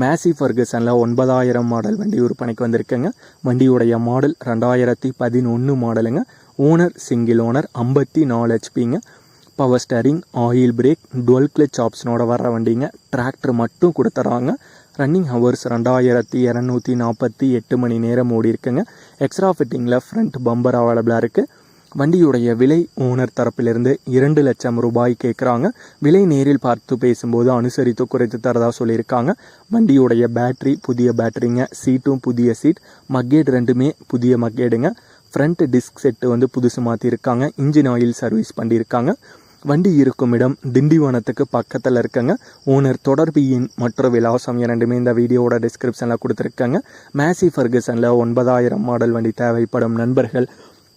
மேசி ஃபர்கசனில் ஒன்பதாயிரம் மாடல் வண்டி விற்பனைக்கு வந்திருக்குங்க. வண்டியுடைய மாடல் ரெண்டாயிரத்தி பதினொன்று மாடலுங்க ஓனர் சிங்கிள் ஓனர் ஐம்பத்தி நாலு ஹெச்பிங்க power steering oil brake dual clutch ஆப்ஷனோட வர்ற வண்டிங்க. டிராக்டர் மட்டும் கொடுத்துறாங்க. ரன்னிங் ஹவர்ஸ் ரெண்டாயிரத்தி இரநூத்தி நாற்பத்தி எட்டு மணி நேரம் ஓடி இருக்குங்க எக்ஸ்ட்ரா ஃபிட்டிங்கில் ஃப்ரண்ட் பம்பர் அவைலபிளாக இருக்குது வண்டியுடைய விலை ஓனர் தரப்பிலிருந்து இரண்டு லட்சம் ரூபாய் கேட்குறாங்க. விலை நேரில் பார்த்து பேசும்போது அனுசரித்து குறைத்து தரதாக சொல்லியிருக்காங்க. வண்டியுடைய பேட்டரி புதிய பேட்டரிங்க சீட்டும் புதிய சீட் மக்கேட் ரெண்டுமே புதிய மக்கேடுங்க. ஃப்ரண்ட் டிஸ்க் செட்டு வந்து புதுசு மாற்றிருக்காங்க இன்ஜின் ஆயில் சர்வீஸ் பண்ணியிருக்காங்க. வண்டி இருக்கும் இடம் திண்டிவனத்துக்கு பக்கத்தில் இருக்கங்க. ஓனர் தொடர்பு எண் மற்ற விலாசம் இரண்டுமே இந்த வீடியோவோட டிஸ்கிரிப்ஷனில் கொடுத்துருக்காங்க. மேசி ஃபர்கசனில் ஒன்பதாயிரம் மாடல் வண்டி தேவைப்படும் நண்பர்கள்.